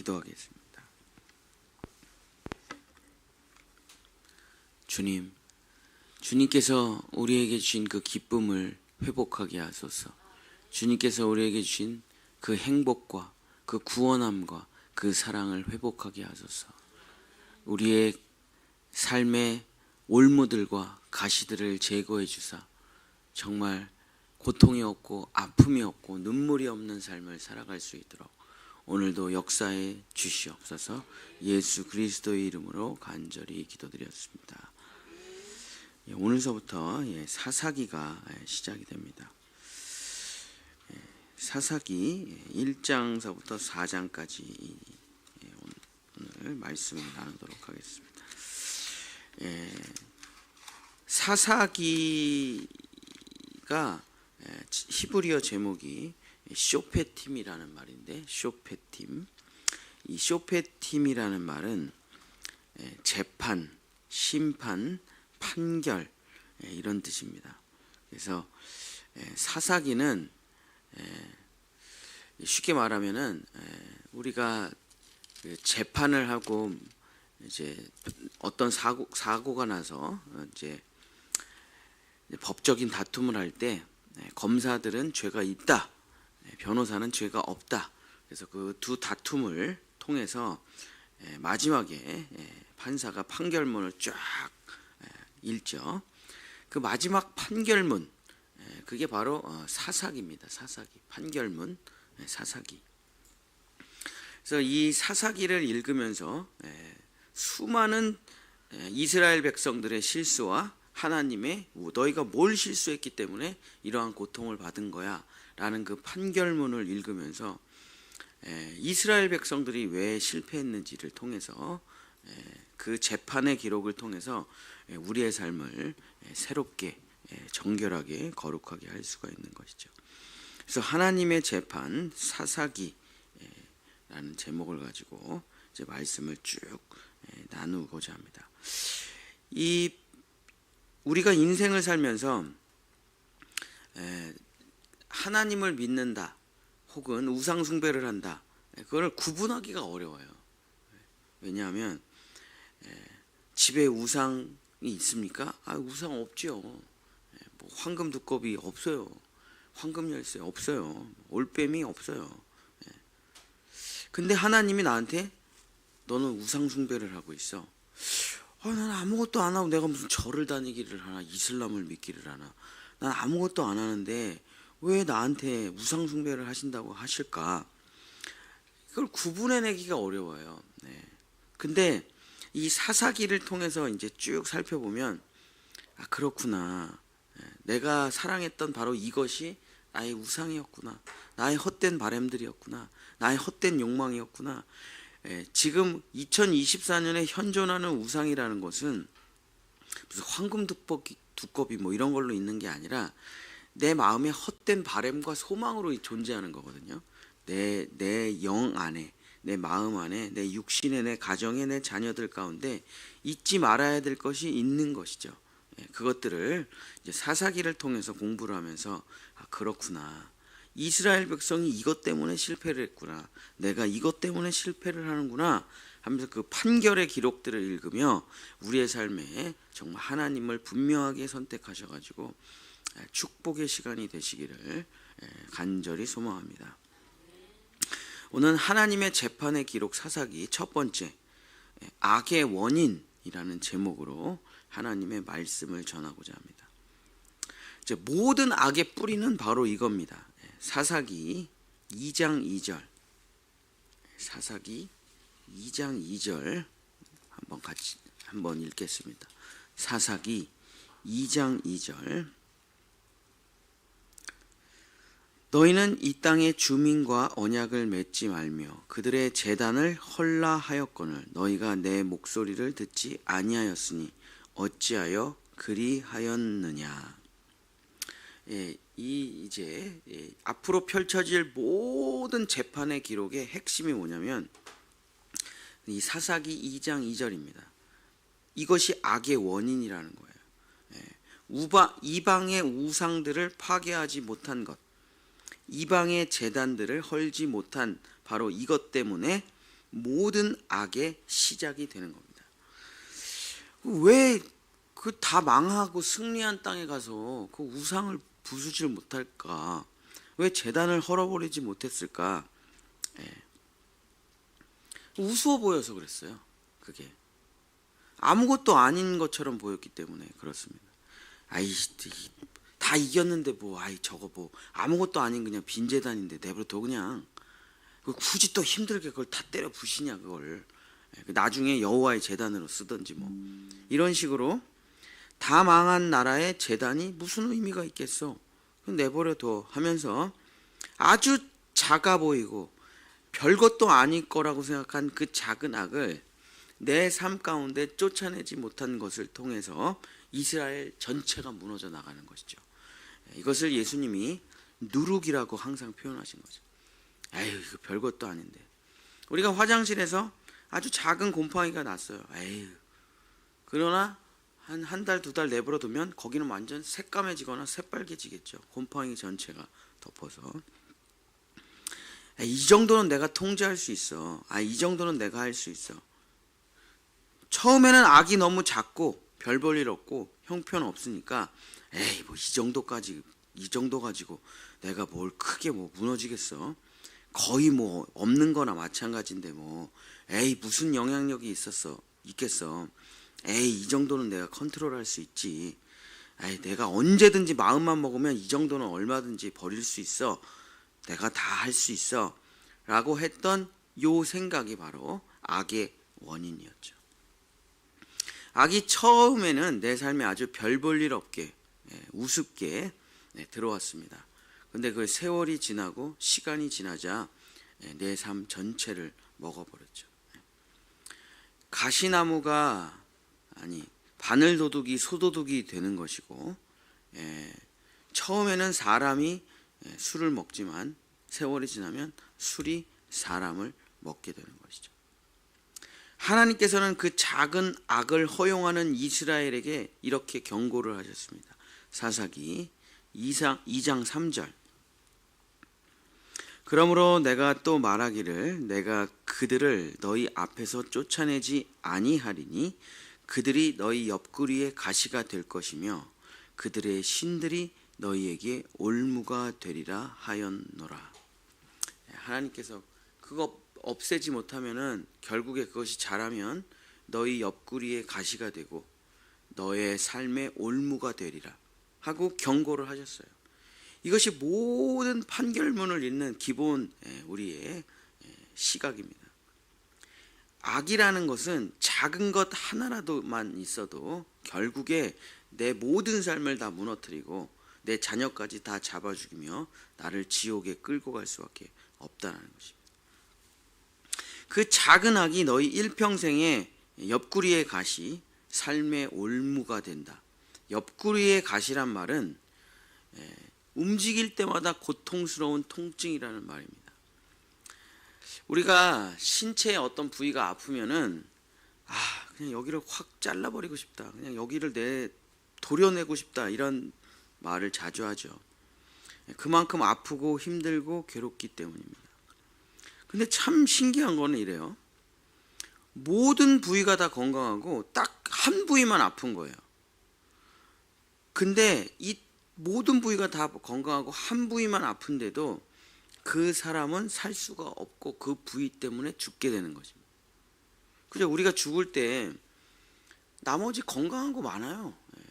기도하겠습니다. 주님, 주님께서 우리에게 주신 그 기쁨을 회복하게 하소서. 주님께서 우리에게 주신 그 행복과 그 구원함과 그 사랑을 회복하게 하소서. 우리의 삶의 올무들과 가시들을 제거해 주사 정말 고통이 없고 아픔이 없고 눈물이 없는 삶을 살아갈 수 있도록 오늘도 역사에 주시옵소서 예수 그리스도의 이름으로 간절히 기도드렸습니다. 예, 오늘서부터 예, 사사기가 예, 시작이 됩니다. 사사기 1장서부터 4장까지 오늘 말씀을 나누도록 하겠습니다. 사사기가 히브리어 제목이 쇼페팀이라는 말인데 쇼페팀 이 쇼페팀이라는 말은 재판, 심판, 판결 이런 뜻입니다. 그래서 사사기는 쉽게 말하면은 우리가 그 재판을 하고 이제 어떤 사고 사고가 나서 이제 법적인 다툼을 할 때 검사들은 죄가 있다, 변호사는 죄가 없다. 그래서 그 두 다툼을 통해서 마지막에 판사가 판결문을 쫙 읽죠. 그 마지막 판결문 그게 바로 어, 사사기입니다. 사사기 판결문 사사기. 그래서 이 사사기를 읽으면서 수많은 이스라엘 백성들의 실수와 하나님의 너희가 뭘 실수했기 때문에 이러한 고통을 받은 거야 라는 그 판결문을 읽으면서 이스라엘 백성들이 왜 실패했는지를 통해서 그 재판의 기록을 통해서 우리의 삶을 새롭게 정결하게 거룩하게 할 수가 있는 것이죠. 그래서 하나님의 재판 사사기라는 제목을 가지고 이제 말씀을 쭉 나누고자 합니다. 이 우리가 인생을 살면서 하나님을 믿는다 혹은 우상 숭배를 한다 그걸 구분하기가 어려워요. 왜냐하면 집에 우상이 있습니까? 아 우상 없죠. 뭐 황금 두꺼비 없어요. 황금 열쇠 없어요. 올빼미 없어요. 근데 하나님이 나한테 너는 우상 숭배를 하고 있어. 아, 난 아무것도 안 하고 내가 무슨 절을 다니기를 하나 이슬람을 믿기를 하나 난 아무것도 안 하는데 왜 나한테 우상 숭배를 하신다고 하실까? 이걸 구분해내기가 어려워요. 네. 근데 이 사사기를 통해서 이제 쭉 살펴보면 아 그렇구나. 네. 내가 사랑했던 바로 이것이 나의 우상이었구나. 나의 헛된 바램들이었구나. 나의 헛된 욕망이었구나. 예, 지금 2024년에 현존하는 우상이라는 것은 무슨 황금 두꺼비, 두꺼비 뭐 이런 걸로 있는 게 아니라 내 마음의 헛된 바램과 소망으로 존재하는 거거든요. 내 내 영 안에 내 마음 안에 내 육신에 내 가정에 내 자녀들 가운데 잊지 말아야 될 것이 있는 것이죠. 예, 그것들을 사사기를 통해서 공부를 하면서 아 그렇구나. 이스라엘 백성이 이것 때문에 실패를 했구나. 내가 이것 때문에 실패를 하는구나. 하면서 그 판결의 기록들을 읽으며 우리의 삶에 정말 하나님을 분명하게 선택하셔 가지고 축복의 시간이 되시기를 간절히 소망합니다. 오늘 하나님의 재판의 기록 사사기 첫 번째 악의 원인이라는 제목으로 하나님의 말씀을 전하고자 합니다. 모든 악의 뿌리는 바로 이겁니다. 사사기 2장 2절 사사기 2장 2절 한번 같이 한번 읽겠습니다. 사사기 2장 2절 너희는 이 땅의 주민과 언약을 맺지 말며 그들의 재단을 헐라하였거늘 너희가 내 목소리를 듣지 아니하였으니 어찌하여 그리하였느냐 예, 이 이제 예, 앞으로 펼쳐질 모든 재판의 기록의 핵심이 뭐냐면 이 사사기 2장 2절입니다. 이것이 악의 원인이라는 거예요. 예, 우바, 이방의 우상들을 파괴하지 못한 것, 이방의 재단들을 헐지 못한 바로 이것 때문에 모든 악의 시작이 되는 겁니다. 왜 그 다 망하고 승리한 땅에 가서 그 우상을 부수질 못할까? 왜 재단을 헐어버리지 못했을까? 예. 우스워 보여서 그랬어요. 그게 아무것도 아닌 것처럼 보였기 때문에 그렇습니다. 아이 다 이겼는데 뭐 아이 저거 뭐 아무것도 아닌 그냥 빈 재단인데 내버려둬 그냥. 그 굳이 또 힘들게 그걸 다 때려 부시냐 그걸. 예, 그 나중에 여호와의 재단으로 쓰든지 뭐. 이런 식으로 다 망한 나라의 재단이 무슨 의미가 있겠어? 내버려둬 하면서 아주 작아 보이고 별것도 아닐 거라고 생각한 그 작은 악을 내 삶 가운데 쫓아내지 못한 것을 통해서 이스라엘 전체가 무너져 나가는 것이죠. 이것을 예수님이 누룩이라고 항상 표현하신 거죠. 에휴, 이거 별것도 아닌데. 우리가 화장실에서 아주 작은 곰팡이가 났어요. 에휴. 그러나 한 한 달 두 달 내버려 두면 거기는 완전 새까매지거나 새빨개지겠죠. 곰팡이 전체가 덮어서. 이 정도는 내가 통제할 수 있어. 아, 이 정도는 내가 할 수 있어. 처음에는 악이 너무 작고 별 볼 일 없고 형편 없으니까 에이 뭐 이 정도까지 이 정도 가지고 내가 뭘 크게 뭐 무너지겠어. 거의 뭐 없는 거나 마찬가지인데 뭐 에이 무슨 영향력이 있었어 있겠어. 에이 이 정도는 내가 컨트롤할 수 있지. 에이 내가 언제든지 마음만 먹으면 이 정도는 얼마든지 버릴 수 있어. 내가 다 할 수 있어. 라고 했던 요 생각이 바로 악의 원인이었죠. 악이 처음에는 내 삶에 아주 별 볼 일 없게 예, 우습게 네, 들어왔습니다. 근데 그 세월이 지나고 시간이 지나자 예, 내삶 전체를 먹어버렸죠. 예. 가시나무가 아니 바늘 도둑이 소도둑이 되는 것이고 처음에는 사람이 술을 먹지만 세월이 지나면 술이 사람을 먹게 되는 것이죠. 하나님께서는 그 작은 악을 허용하는 이스라엘에게 이렇게 경고를 하셨습니다. 사사기 2장, 2장 3절. 그러므로 내가 또 말하기를 내가 그들을 너희 앞에서 쫓아내지 아니하리니 그들이 너희 옆구리에 가시가 될 것이며 그들의 신들이 너희에게 올무가 되리라 하였노라. 하나님께서 그거 없애지 못하면은 결국에 그것이 자라면 너희 옆구리에 가시가 되고 너의 삶의 올무가 되리라 하고 경고를 하셨어요. 이것이 모든 판결문을 읽는 기본 우리의 시각입니다. 악이라는 것은 작은 것 하나라도만 있어도 결국에 내 모든 삶을 다 무너뜨리고 내 자녀까지 다 잡아 죽이며 나를 지옥에 끌고 갈 수밖에 없다는 것입니다. 그 작은 악이 너희 일평생에 옆구리의 가시, 삶의 올무가 된다. 옆구리의 가시란 말은 움직일 때마다 고통스러운 통증이라는 말입니다. 우리가 신체의 어떤 부위가 아프면은 아 그냥 여기를 확 잘라버리고 싶다. 그냥 여기를 내 도려내고 싶다. 이런 말을 자주 하죠. 그만큼 아프고 힘들고 괴롭기 때문입니다. 근데 참 신기한 거는 이래요. 모든 부위가 다 건강하고 딱 한 부위만 아픈 거예요. 근데 이 모든 부위가 다 건강하고 한 부위만 아픈데도 그 사람은 살 수가 없고 그 부위 때문에 죽게 되는 것입니다. 그죠? 우리가 죽을 때 나머지 건강한 거 많아요. 예,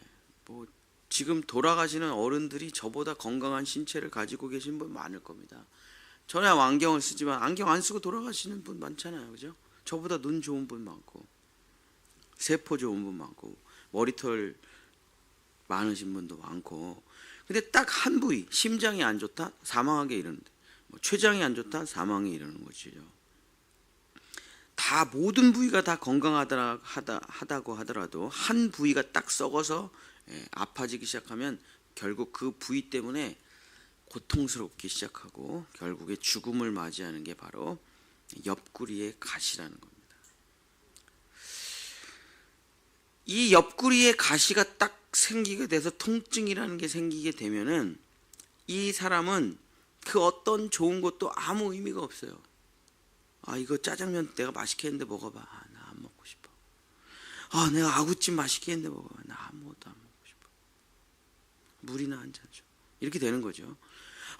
뭐 지금 돌아가시는 어른들이 저보다 건강한 신체를 가지고 계신 분 많을 겁니다. 저야 안경을 쓰지만 안경 안 쓰고 돌아가시는 분 많잖아요. 그죠? 저보다 눈 좋은 분 많고 세포 좋은 분 많고 머리털 많으신 분도 많고 근데 딱 한 부위 심장이 안 좋다 사망하게 이르는데 뭐 췌장이 안 좋다 사망에 이르는 것이죠. 다 모든 부위가 다 건강하다 하다, 하다고 하더라도 한 부위가 딱 썩어서 예, 아파지기 시작하면 결국 그 부위 때문에 고통스럽기 시작하고 결국에 죽음을 맞이하는 게 바로 옆구리의 가시라는 겁니다. 이 옆구리의 가시가 딱 생기게 돼서 통증이라는 게 생기게 되면은 이 사람은 그 어떤 좋은 것도 아무 의미가 없어요. 아 이거 짜장면 내가 맛있게 했는데 먹어봐. 아, 나안 먹고 싶어. 아 내가 아구찜 맛있게 했는데 먹어봐. 나 아무것도 안 먹고 싶어. 물이나 한 잔 줘. 이렇게 되는 거죠.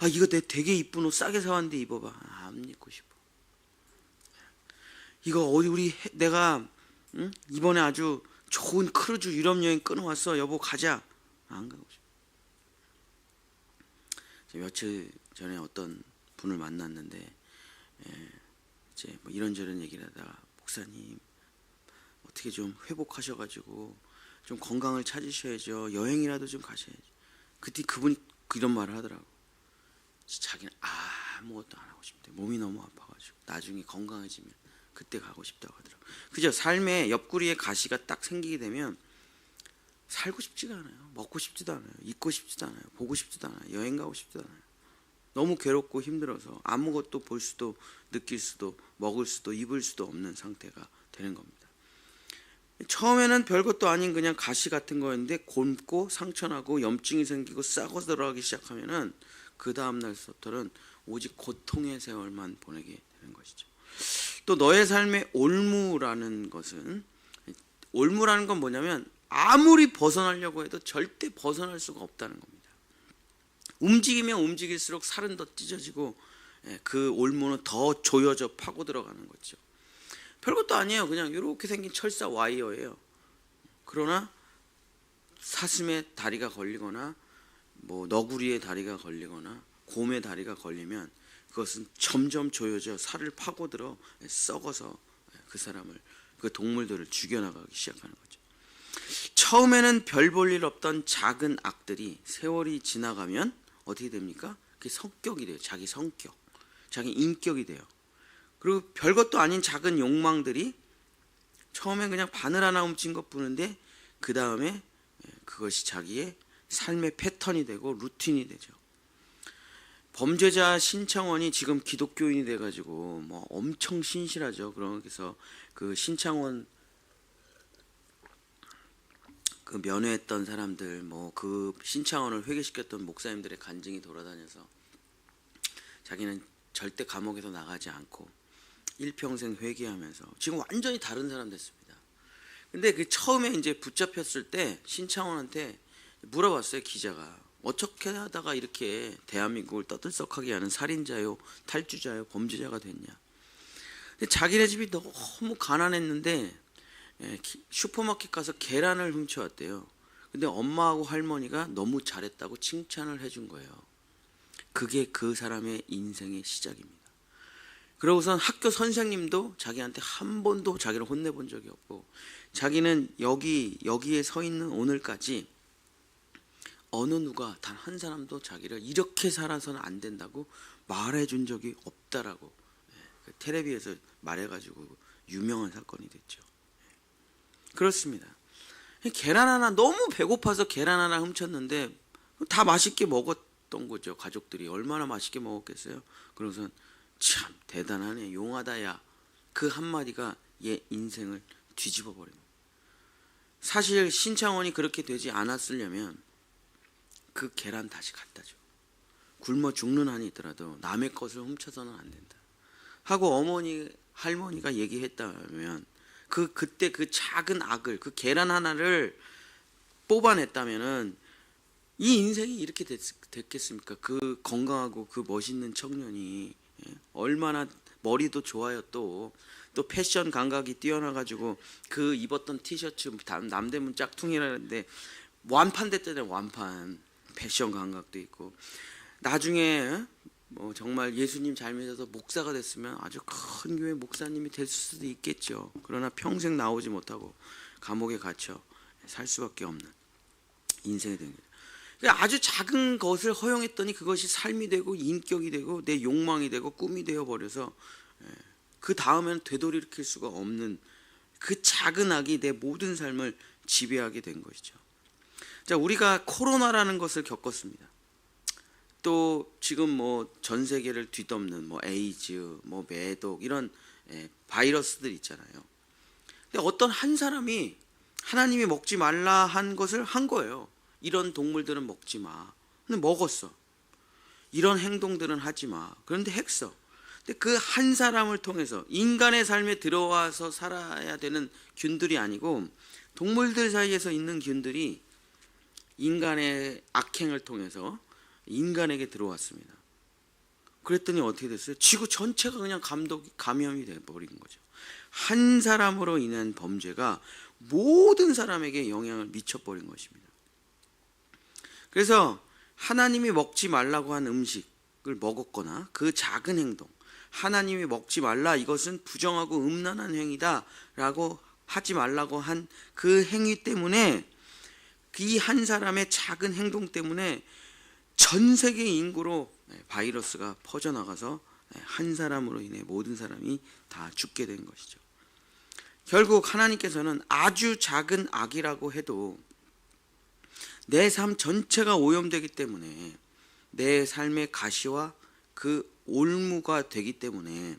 아 이거 내 되게 이쁜 옷 싸게 사왔는데 입어봐. 아, 안 입고 싶어. 이거 어디 우리 해- 내가 응? 이번에 아주 좋은 크루즈 유럽 여행 끊어왔어. 여보 가자. 안 가고 싶어. 며칠 전에 어떤 분을 만났는데 예, 이제 뭐 이런저런 얘기를 하다가 목사님 어떻게 좀 회복하셔가지고 좀 건강을 찾으셔야죠. 여행이라도 좀 가셔야죠. 그때 그분이 이런 말을 하더라고. 자기는 아무것도 안 하고 싶대. 몸이 너무 아파가지고 나중에 건강해지면 그때 가고 싶다고 하더라고. 그죠? 삶에 옆구리에 가시가 딱 생기게 되면 살고 싶지가 않아요. 먹고 싶지도 않아요. 입고 싶지도 않아요. 보고 싶지도 않아요. 여행 가고 싶지도 않아요. 너무 괴롭고 힘들어서 아무것도 볼 수도 느낄 수도 먹을 수도 입을 수도 없는 상태가 되는 겁니다. 처음에는 별것도 아닌 그냥 가시 같은 거였는데 곪고 상처나고 염증이 생기고 싸고 들어가기 시작하면은 그 다음 날부터는 오직 고통의 세월만 보내게 되는 것이죠. 또 너의 삶의 올무라는 것은 올무라는 건 뭐냐면 아무리 벗어나려고 해도 절대 벗어날 수가 없다는 겁니다. 움직이면 움직일수록 살은 더 찢어지고 예, 그 올무는 더 조여져 파고 들어가는 거죠. 별것도 아니에요. 그냥 이렇게 생긴 철사 와이어예요. 그러나 사슴의 다리가 걸리거나 뭐 너구리의 다리가 걸리거나 곰의 다리가 걸리면 그것은 점점 조여져 살을 파고들어 썩어서 그 사람을 그 동물들을 죽여나가기 시작하는 거죠. 처음에는 별 볼 일 없던 작은 악들이 세월이 지나가면 어떻게 됩니까? 그게 성격이 돼요. 자기 성격, 자기 인격이 돼요. 그리고 별것도 아닌 작은 욕망들이 처음엔 그냥 바늘 하나 훔친 것 뿐인데 그 다음에 그것이 자기의 삶의 패턴이 되고 루틴이 되죠. 범죄자 신창원이 지금 기독교인이 돼가지고 뭐 엄청 신실하죠. 그래서 그 신창원 그 면회했던 사람들 뭐 그 신창원을 회개시켰던 목사님들의 간증이 돌아다녀서 자기는 절대 감옥에서 나가지 않고 일평생 회개하면서 지금 완전히 다른 사람 됐습니다. 근데 그 처음에 이제 붙잡혔을 때 신창원한테 물어봤어요 기자가 어떻게 하다가 이렇게 대한민국을 떠들썩하게 하는 살인자요 탈주자요 범죄자가 됐냐? 근데 자기네 집이 너무 가난했는데 예, 기- 슈퍼마켓 가서 계란을 훔쳐왔대요. 근데 엄마하고 할머니가 너무 잘했다고 칭찬을 해준 거예요. 그게 그 사람의 인생의 시작입니다. 그러고선 학교 선생님도 자기한테 한 번도 자기를 혼내본 적이 없고 자기는 여기 여기에 서 있는 오늘까지 어느 누가 단 한 사람도 자기를 이렇게 살아서는 안 된다고 말해준 적이 없다라고 예, 그 텔레비에서 말해가지고 유명한 사건이 됐죠. 예. 그렇습니다. 계란 하나 너무 배고파서 계란 하나 훔쳤는데 다 맛있게 먹었던 거죠. 가족들이 얼마나 맛있게 먹었겠어요. 그러고선 참 대단하네 용하다야 그 한마디가 얘 인생을 뒤집어 버립니다. 사실 신창원이 그렇게 되지 않았으려면 그 계란 다시 갖다 줘. 굶어 죽는 한이 있더라도 남의 것을 훔쳐서는 안 된다. 하고 어머니 할머니가 얘기했다면 그 그때 그 작은 악을 그 계란 하나를 뽑아냈다면은 이 인생이 이렇게 됐, 됐겠습니까? 그 건강하고 그 멋있는 청년이 예, 얼마나 머리도 좋아요 또. 또 패션 감각이 뛰어나가지고 그 입었던 티셔츠 남- 남대문 짝퉁이라는데 완판됐잖아요 완판 패션 감각도 있고. 나중에 뭐 정말 예수님 잘 믿어서 목사가 됐으면 아주 큰 교회 목사님이 될 수도 있겠죠. 그러나 평생 나오지 못하고 감옥에 갇혀 살 수밖에 없는 인생이 된 거죠 그러니까 아주 작은 것을 허용했더니 그것이 삶이 되고 인격이 되고 내 욕망이 되고 꿈이 되어 버려서 그 다음에는 되돌이킬 수가 없는 그 작은 악이 내 모든 삶을 지배하게 된 것이죠. 자, 우리가 코로나라는 것을 겪었습니다. 또 지금 뭐 전 세계를 뒤덮는 뭐 에이즈, 뭐 매독 이런 예, 바이러스들 있잖아요. 근데 어떤 한 사람이 하나님이 먹지 말라 한 것을 한 거예요. 이런 동물들은 먹지 마. 근데 먹었어. 이런 행동들은 하지 마. 그런데 했어. 근데 그 한 사람을 통해서 인간의 삶에 들어와서 살아야 되는 균들이 아니고 동물들 사이에서 있는 균들이 인간의 악행을 통해서 인간에게 들어왔습니다. 그랬더니 어떻게 됐어요? 지구 전체가 그냥 감독 감염이 돼 버린 거죠. 한 사람으로 인한 범죄가 모든 사람에게 영향을 미쳐 버린 것입니다. 그래서 하나님이 먹지 말라고 한 음식을 먹었거나 그 작은 행동, 하나님이 먹지 말라 이것은 부정하고 음란한 행위다라고 하지 말라고 한 그 행위 때문에 이 한 사람의 작은 행동 때문에 전 세계 인구로 바이러스가 퍼져나가서 한 사람으로 인해 모든 사람이 다 죽게 된 것이죠. 결국 하나님께서는 아주 작은 악이라고 해도 내 삶 전체가 오염되기 때문에 내 삶의 가시와 그 올무가 되기 때문에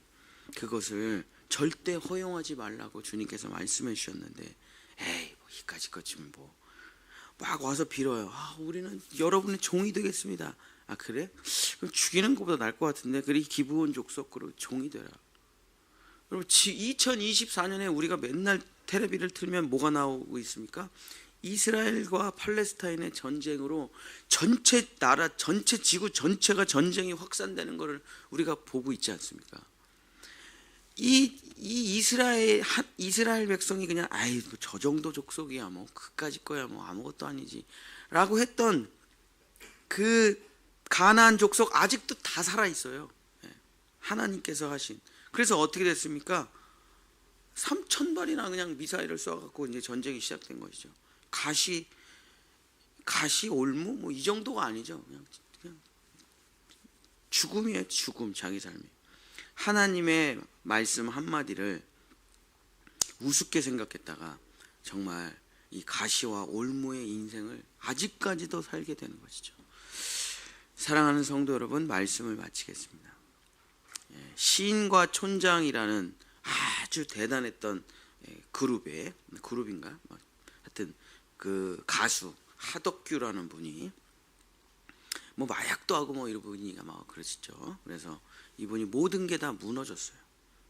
그것을 절대 허용하지 말라고 주님께서 말씀해 주셨는데 에이 뭐 이까지 것쯤 뭐 막 와서 빌어요. 아 우리는 여러분의 종이 되겠습니다. 아 그래? 그럼 죽이는 것보다 나을 것 같은데 그래 기부원 족속으로 종이 되라. 여러분 2024년에 우리가 맨날 테레비를 틀면 뭐가 나오고 있습니까? 이스라엘과 팔레스타인의 전쟁으로 전체 나라 전체 지구 전체가 전쟁이 확산되는 것을 우리가 보고 있지 않습니까? 이, 이 이스라엘 한, 이스라엘 백성이 그냥 아이 뭐저 정도 족속이야 뭐 그까짓 거야 뭐 아무것도 아니지라고 했던 그 가나안 족속 아직도 다 살아 있어요. 예. 하나님께서 하신 그래서 어떻게 됐습니까? 3천 발이나 그냥 미사일을 쏴갖고 이제 전쟁이 시작된 것이죠. 가시 가시 올무 뭐 이 정도가 아니죠. 그냥, 그냥 죽음이에요. 죽음 자기 삶이. 하나님의 말씀 한 마디를 우습게 생각했다가 정말 이 가시와 올무의 인생을 아직까지도 살게 되는 것이죠. 사랑하는 성도 여러분, 말씀을 마치겠습니다. 예, 시인과 촌장이라는 아주 대단했던 예, 그룹의 그룹인가? 뭐 하여튼 그 가수 하덕규라는 분이 뭐 마약도 하고 뭐 이런 분이 막 그러시죠. 그래서 이분이 모든 게 다 무너졌어요.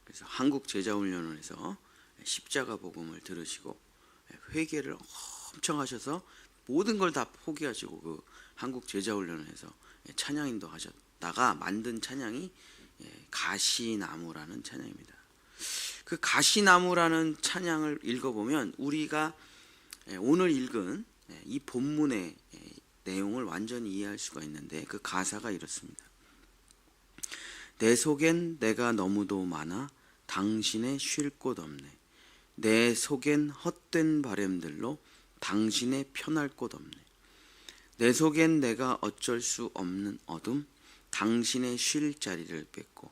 그래서 한국 제자훈련을 해서 십자가 복음을 들으시고 회개를 엄청 하셔서 모든 걸 다 포기하시고 그 한국 제자훈련을 해서 찬양인도 하셨다가 만든 찬양이 가시나무라는 찬양입니다. 그 가시나무라는 찬양을 읽어보면 우리가 오늘 읽은 이 본문의 내용을 완전히 이해할 수가 있는데 그 가사가 이렇습니다. 내 속엔 내가 너무도 많아 당신의 쉴 곳 없네. 내 속엔 헛된 바램들로 당신의 편할 곳 없네. 내 속엔 내가 어쩔 수 없는 어둠, 당신의 쉴 자리를 뺏고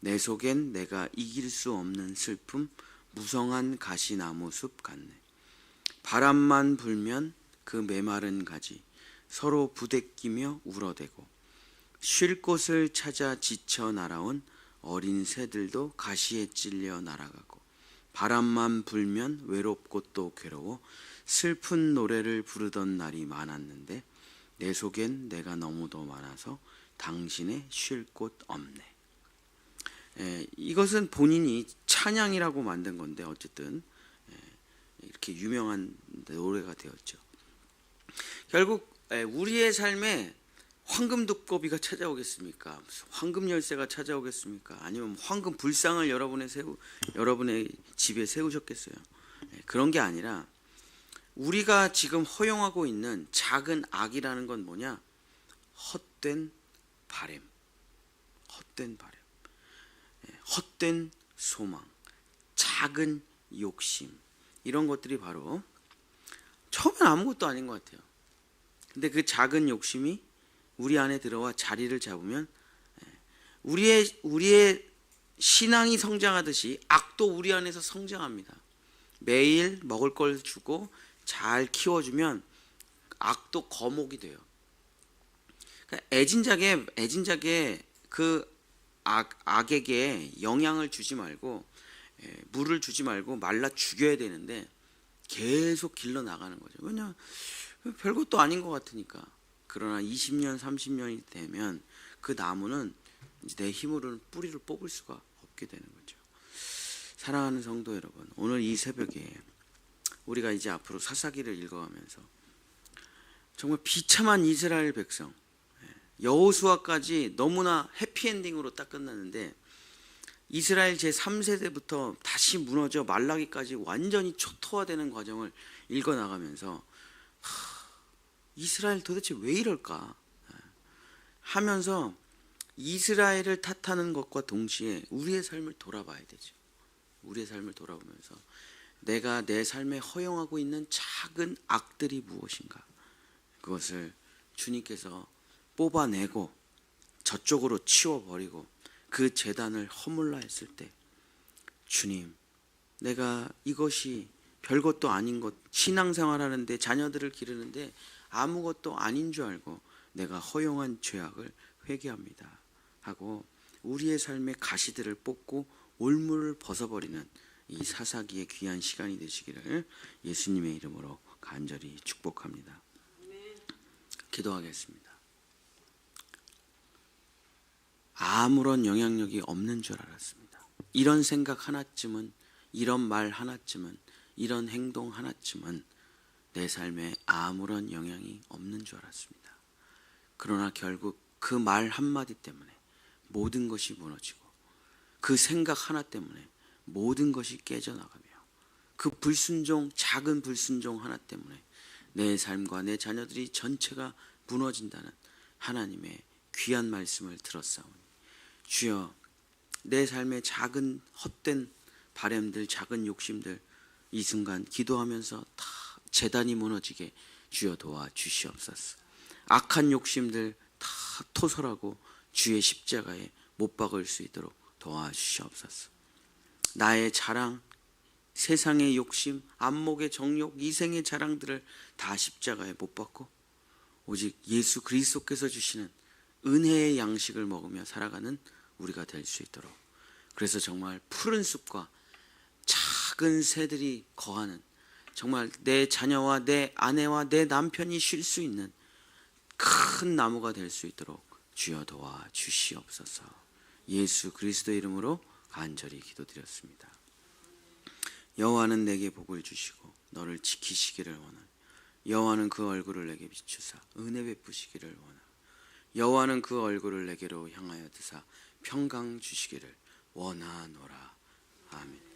내 속엔 내가 이길 수 없는 슬픔, 무성한 가시나무 숲 같네. 바람만 불면 그 메마른 가지 서로 부대끼며 울어대고 쉴 곳을 찾아 지쳐 날아온 어린 새들도 가시에 찔려 날아가고 바람만 불면 외롭고 또 괴로워 슬픈 노래를 부르던 날이 많았는데 내 속엔 내가 너무도 많아서 당신의 쉴 곳 없네. 에, 이것은 본인이 찬양이라고 만든 건데 어쨌든 에, 이렇게 유명한 노래가 되었죠. 결국 에, 우리의 삶에 황금 두꺼비가 찾아오겠습니까? 황금 열쇠가 찾아오겠습니까? 아니면 황금 불상을 여러분의 세우 여러분의 집에 세우셨겠어요? 그런 게 아니라 우리가 지금 허용하고 있는 작은 악이라는 건 뭐냐? 헛된 바램, 헛된 바램, 헛된 소망, 작은 욕심 이런 것들이 바로 처음엔 아무것도 아닌 것 같아요. 근데 그 작은 욕심이 우리 안에 들어와 자리를 잡으면 우리의 우리의 신앙이 성장하듯이 악도 우리 안에서 성장합니다. 매일 먹을 걸 주고 잘 키워주면 악도 거목이 돼요. 그러니까 애진작에 애진작에 그 악, 악에게 영향을 주지 말고 물을 주지 말고 말라 죽여야 되는데 계속 길러 나가는 거죠. 왜냐 별것도 아닌 것 같으니까. 그러나 20년, 30년이 되면 그 나무는 내 힘으로는 뿌리를 뽑을 수가 없게 되는 거죠. 사랑하는 성도 여러분, 오늘 이 새벽에 우리가 이제 앞으로 사사기를 읽어가면서 정말 비참한 이스라엘 백성 예, 여호수아까지 너무나 해피엔딩으로 딱 끝났는데 이스라엘 제 3세대부터 다시 무너져 말라기까지 완전히 초토화되는 과정을 읽어 나가면서 이스라엘 도대체 왜 이럴까? 예, 하면서 이스라엘을 탓하는 것과 동시에 우리의 삶을 돌아봐야 되죠. 우리의 삶을 돌아보면서 내가 내 삶에 허용하고 있는 작은 악들이 무엇인가? 그것을 주님께서 뽑아내고 저쪽으로 치워버리고 그 재단을 허물라 했을 때 주님 내가 이것이 별것도 아닌 것 신앙생활하는데 자녀들을 기르는데 아무것도 아닌 줄 알고 내가 허용한 죄악을 회개합니다 하고 우리의 삶의 가시들을 뽑고 올무를 벗어버리는 이 사사기의 귀한 시간이 되시기를 예수님의 이름으로 간절히 축복합니다. 기도하겠습니다. 아무런 영향력이 없는 줄 알았습니다. 이런 생각 하나쯤은 이런 말 하나쯤은 이런 행동 하나쯤은 내 삶에 아무런 영향이 없는 줄 알았습니다. 그러나 결국 그 말 한마디 때문에 모든 것이 무너지고 그 생각 하나 때문에 모든 것이 깨져나가며 그 불순종 작은 불순종 하나 때문에 내 삶과 내 자녀들이 전체가 무너진다는 하나님의 귀한 말씀을 들었사오니 주여 내 삶의 작은 헛된 바램들 작은 욕심들 이 순간 기도하면서 다 재단이 무너지게 주여 도와 주시옵소서 악한 욕심들 다 토설하고 주의 십자가에 못 박을 수 있도록 도와 주시옵소서. 나의 자랑, 세상의 욕심, 안목의 정욕, 이생의 자랑들을 다 십자가에 못 박고 오직 예수 그리스도께서 주시는 은혜의 양식을 먹으며 살아가는 우리가 될 수 있도록 그래서 정말 푸른 숲과 작은 새들이 거하는 정말 내 자녀와 내 아내와 내 남편이 쉴 수 있는 큰 나무가 될 수 있도록 주여 도와 주시옵소서. 예수 그리스도 이름으로 간절히 기도드렸습니다. 여호와는 내게 복을 주시고 너를 지키시기를 원하노. 여호와는 그 얼굴을 내게 비추사 은혜 베푸시기를 원하노. 여호와는 그 얼굴을 내게로 향하여 드사 평강 주시기를 원하노라. 아멘.